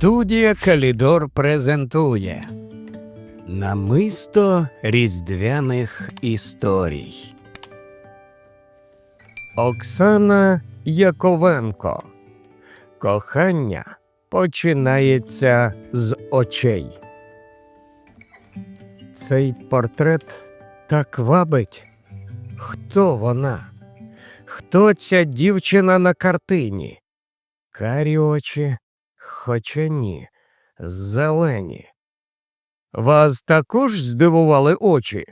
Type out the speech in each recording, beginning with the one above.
Студія Калідор презентує Намисто різдвяних історій. Оксана Яковенко. Кохання починається з очей. Цей портрет так вабить. Хто вона? Хто ця дівчина на картині? Карі очі, хоча ні, зелені. Вас також здивували очі?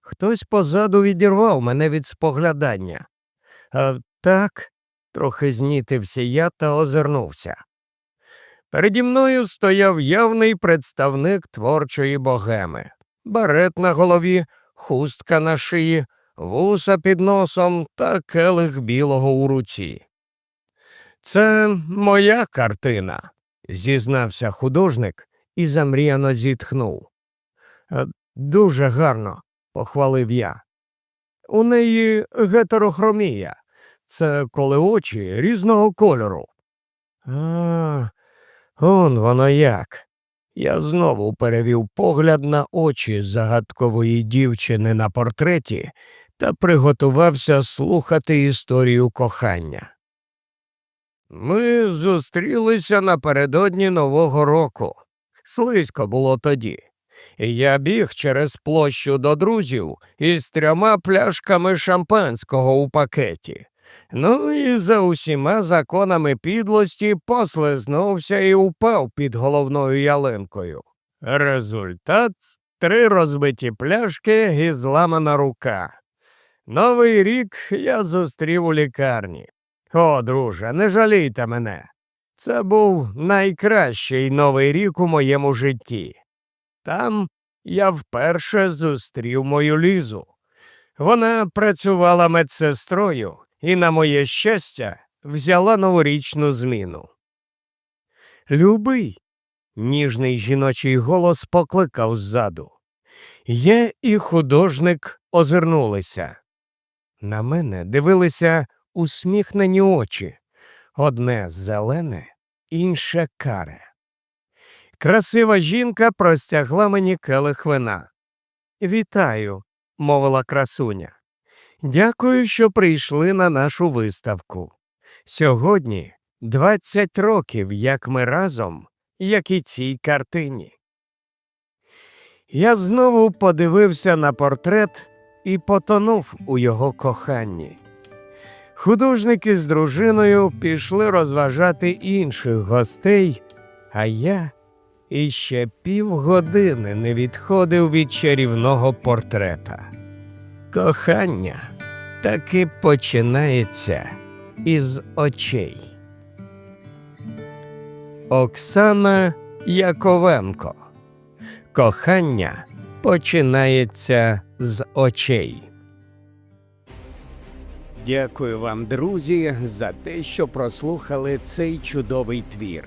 Хтось позаду відірвав мене від споглядання. А так, трохи знітився я та озирнувся. Переді мною стояв явний представник творчої богеми. Барет на голові, хустка на шиї, вуса під носом та келих білого у руці. Це моя картина, зізнався художник і замріяно зітхнув. «Е, Дуже гарно, похвалив я. У неї гетерохромія. Це коли очі різного кольору. А, он воно як. Я знову перевів погляд на очі загадкової дівчини на портреті та приготувався слухати історію кохання. Ми зустрілися напередодні Нового року. Слизько було тоді. Я біг через площу до друзів із трьома пляшками шампанського у пакеті. Ну і за усіма законами підлості послизнувся і упав під головною ялинкою. Результат три розбиті пляшки і зламана рука. Новий рік я зустрів у лікарні. О, друже, не жалійте мене. Це був найкращий новий рік у моєму житті. Там я вперше зустрів мою лізу. Вона працювала медсестрою і, на моє щастя, взяла новорічну зміну. Любий, ніжний жіночий голос покликав ззаду. Я і художник озирнулися. На мене дивилися усміхнені очі, одне зелене, інше каре. Красива жінка простягла мені келих вина. Вітаю, мовила красуня. Дякую, що прийшли на нашу виставку. Сьогодні 20 років, як ми разом, як і цій картині. Я знову подивився на портрет і потонув у його коханні. Художники з дружиною пішли розважати інших гостей, а я іще півгодини не відходив від чарівного портрета. Кохання таки починається із очей. Оксана Яковенко. Кохання починається з очей. Дякую вам, друзі, за те, що прослухали цей чудовий твір.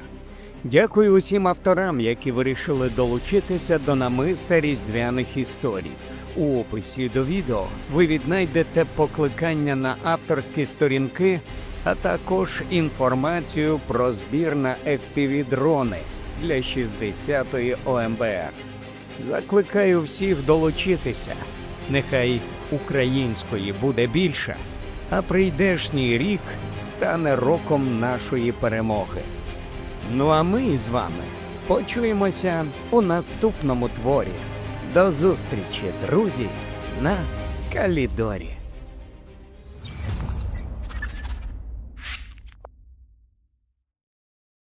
Дякую усім авторам, які вирішили долучитися до намиста різдвяних історій. У описі до відео ви віднайдете покликання на авторські сторінки, а також інформацію про збір на fpv дрони для 60-ї ОМБР. Закликаю всіх долучитися. Нехай української буде більше, а прийдешній рік стане роком нашої перемоги. Ну а ми з вами почуємося у наступному творі. До зустрічі, друзі, на Калідорі.